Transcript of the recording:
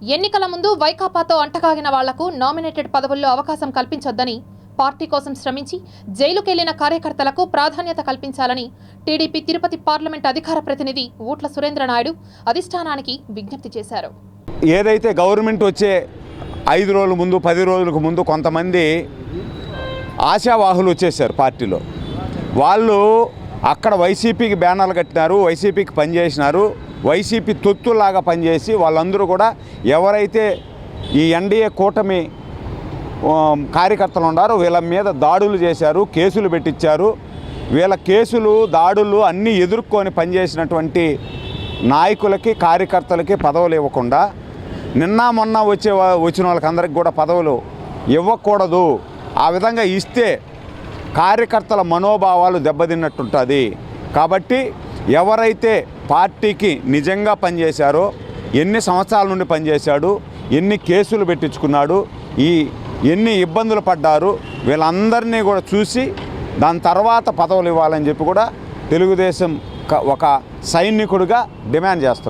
ఎన్నికల ముందు వైకాపాతో అంటకాగిన వాళ్ళకు నామినేటెడ్ పదవుల్లో అవకాశం కల్పించొద్దని పార్టీ కోసం శ్రమించి జైలుకెళ్ళిన కార్యకర్తలకు ప్రాధాన్యత కల్పించాలని టీడీపీ తిరుపతి పార్లమెంట్ అధికార ప్రతినిధి ఊట్ల సురేంద్రనాయుడు అధిష్టానానికి విజ్ఞప్తి చేశారు. ఏదైతే గవర్నమెంట్ వచ్చే ఐదు రోజుల ముందు పది రోజులకు ముందు కొంతమంది ఆశావాహులు వచ్చేసారు పార్టీలో. వాళ్ళు అక్కడ వైసీపీకి బ్యానర్లు కట్టినారు వైసీపీకి పనిచేసినారు వైసీపీ తొత్తులాగా పనిచేసి వాళ్ళందరూ కూడా ఎవరైతే ఈ ఎన్డీఏ కూటమి కార్యకర్తలు ఉన్నారో వీళ్ళ మీద దాడులు చేశారు కేసులు పెట్టించారు. వీళ్ళ కేసులు దాడులు అన్నీ ఎదుర్కొని పనిచేసినటువంటి నాయకులకి కార్యకర్తలకి పదవులు ఇవ్వకుండా నిన్న మొన్న వచ్చే వచ్చిన వాళ్ళకందరికి కూడా పదవులు ఇవ్వకూడదు. ఆ విధంగా ఇస్తే కార్యకర్తల మనోభావాలు దెబ్బతిన్నట్టుంటుంది. కాబట్టి ఎవరైతే పార్టీకి నిజంగా పనిచేశారో ఎన్ని సంవత్సరాల నుండి పనిచేశాడు ఎన్ని కేసులు పెట్టించుకున్నాడు ఈ ఎన్ని ఇబ్బందులు పడ్డారు వీళ్ళందరినీ కూడా చూసి దాని తర్వాత పదవులు ఇవ్వాలని చెప్పి కూడా తెలుగుదేశం ఒక సైనికుడిగా డిమాండ్ చేస్తున్నారు.